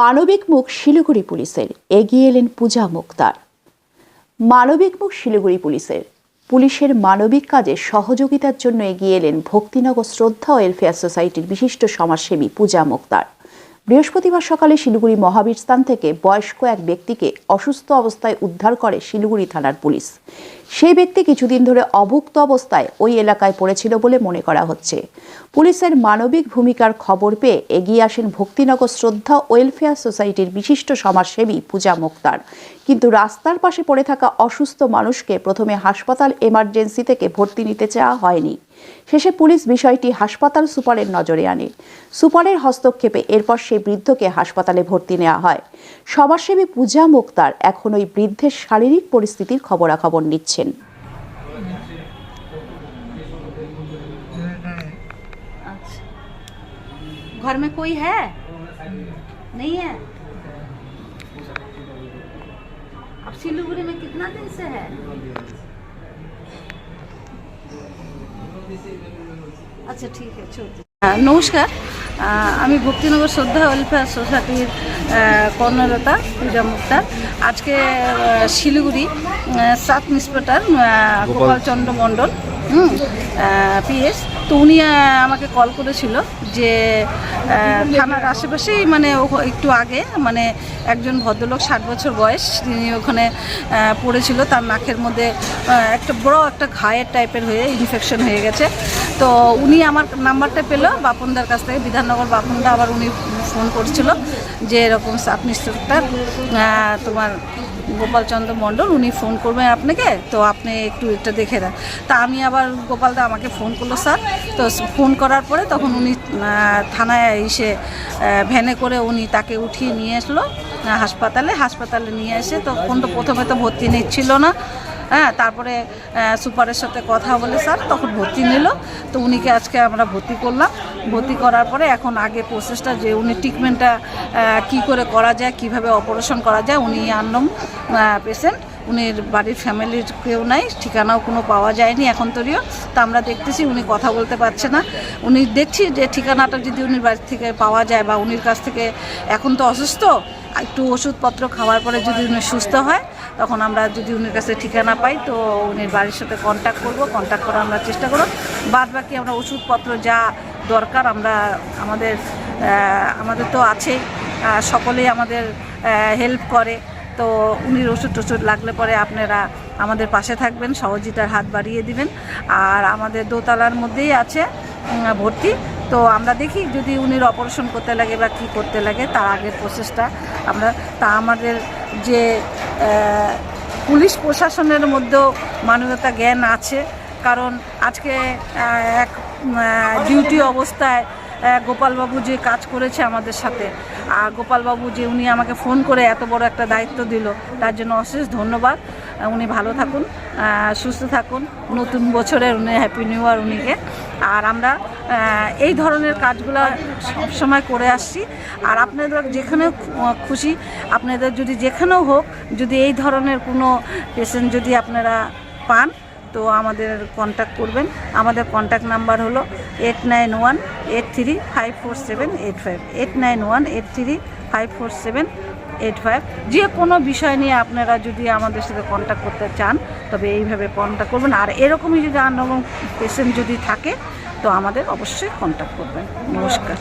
মানবিক মুখ শিলিগুড়ি পুলিশের। এগিয়ে এলেন পূজা মুক্তার। মানবিক মুখ শিলিগুড়ি পুলিশের। পুলিশের মানবিক কাজে সহযোগিতার জন্য এগিয়ে এলেন ভক্তিনগর শ্রদ্ধা ওয়েলফেয়ার সোসাইটির বিশিষ্ট সমাজসেবী পূজা মুক্তার। বৃহস্পতিবার সকালে শিলিগুড়ি মহাবীর স্থান থেকে বয়স্ক এক ব্যক্তিকে অসুস্থ অবস্থায় উদ্ধার করে শিলিগুড়ি থানার পুলিশ। সেই ব্যক্তি কিছুদিন ধরে অভুক্ত অবস্থায় ওই এলাকায় পড়েছিল বলে মনে করা হচ্ছে। পুলিশের মানবিক ভূমিকার খবর পেয়ে এগিয়ে আসেন ভক্তিনগর শ্রদ্ধা ওয়েলফেয়ার সোসাইটির বিশিষ্ট সমাজসেবী পূজা মুক্তার। কিন্তু রাস্তার পাশে পড়ে থাকা অসুস্থ মানুষকে প্রথমে হাসপাতাল এমার্জেন্সি থেকে ভর্তি নিতে চাওয়া হয়নি। শেষে পুলিশ বিষয়টি হাসপাতাল সুপারের নজরে আনে সুপারের হস্তক্ষেপে এরপর সেই বৃদ্ধকে হাসপাতালে ভর্তি নেওয়া হয় সমাজসেবী পূজা মুক্তার এখন ওই বৃদ্ধের শারীরিক পরিস্থিতির খবরাখবর নিচ্ছেন अच्छा घर में कोई है नहीं है अब सिलीगुड़ी में कितना दिन से है আচ্ছা ঠিক আছে নমস্কার। আমি ভক্তিনগর শ্রদ্ধা ওয়েলফেয়ার সোসাইটির কর্ণলতা পূজা মুক্তার। আজকে শিলিগুড়ি সাব ইন্সপেক্টর গোপালচন্দ্র মণ্ডল হুম পিএস তো উনি আমাকে কল করেছিল যে থানার আশেপাশেই মানে একটু আগে মানে একজন ভদ্রলোক, ষাট বছর বয়স, তিনি ওখানে পড়েছিল। তার নাকের মধ্যে একটা বড় একটা ঘায়ের টাইপের হয়ে ইনফেকশন হয়ে গেছে। তো উনি আমার নাম্বারটা পেল, বাপনদার কাছ থেকে। বিধাননগর বাপনদা আবার উনি ফোন করছিল যে এরকম সাব ইন্সপেক্টর তোমার গোপালচন্দ্র মণ্ডল, উনি ফোন করবেন আপনাকে, তো আপনি একটু এটা দেখে দেন। তা আমি আবার গোপালদা আমাকে ফোন করল, স্যার। তো ফোন করার পরে তখন উনি থানায় এসে ভ্যানে করে উনি তাকে উঠিয়ে নিয়ে আসলো হাসপাতালে। হাসপাতালে নিয়ে এসে তখন তো প্রথমে তো ভর্তি নিচ্ছিল না। হ্যাঁ তারপরে সুপারের সাথে কথা বলে স্যার, তখন ভর্তি নিল। তো উনিকে আজকে আমরা ভর্তি করলাম। ভর্তি করার পরে এখন আগে প্রসেসটা যে উনি ট্রিটমেন্টটা কী করে করা যায়, কীভাবে অপারেশন করা যায়, উনি আনলাম পেশেন্ট উনির বাড়ির ফ্যামিলির কেউ নাই, ঠিকানাও কোনো পাওয়া যায়নি এখন তরিও। তা আমরা দেখতেছি উনি কথা বলতে পারছে না। উনি দেখছি যে ঠিকানাটা যদি উনির বাড়ি থেকে পাওয়া যায় বা উনির কাছ থেকে এখন তো অসুস্থ একটু ওষুধপত্র খাওয়ার পরে যদি উনি সুস্থ হয়, তখন আমরা যদি উনির কাছে ঠিকানা পাই, তো উনির বাড়ির সাথে কন্ট্যাক্ট করব কন্ট্যাক্ট করার আমরা চেষ্টা করব। বাদ বাকি আমরা ওষুধপত্র যা দরকার আমরা আমাদের আমাদের তো আছেই সকলেই আমাদের হেল্প করে। তো উনির ওষুধ টষুধ লাগলে পরে আপনারা আমাদের পাশে থাকবেন সহযোগিতার হাত বাড়িয়ে দিবেন। আর আমাদের দোতলার মধ্যেই আছে ভর্তি। তো আমরা দেখি যদি উনির অপারেশন করতে লাগে বা কী করতে লাগে, তার আগের প্রসেসটা আমরা তা আমাদের যে পুলিশ প্রশাসনের মধ্যেও মানবতা জ্ঞান আছে। কারণ আজকে এক ডিউটি অবস্থায় গোপালবাবু যে কাজ করেছে আমাদের সাথে। আর গোপালবাবু যে উনি আমাকে ফোন করে এত বড় একটা দায়িত্ব দিল, তার জন্য অশেষ ধন্যবাদ। উনি ভালো থাকুন সুস্থ থাকুন। নতুন বছরের উনি, হ্যাপি নিউ ইয়ার উনিকে। আর আমরা এই ধরনের কাজগুলো সবসময় করে আসছি। আর আপনাদের যেখানে খুশি, আপনাদের যদি যেখানেও হোক, যদি এই ধরনের কোনো পেশেন্ট যদি আপনারা পান, তো আমাদের কন্ট্যাক্ট করবেন। আমাদের কন্ট্যাক্ট নাম্বার হলো eight nine one eight three five four seven eight five eight nine one eight three five four seven eight five যে কোনো বিষয় নিয়ে আপনারা যদি আমাদের সাথে কন্ট্যাক্ট করতে চান, তবে এইভাবে কন্ট্যাক্ট করবেন। আর এরকমই যদি আনরকম পেশেন্ট যদি থাকে তো আমাদের অবশ্যই কন্ট্যাক্ট করবেন। নমস্কার।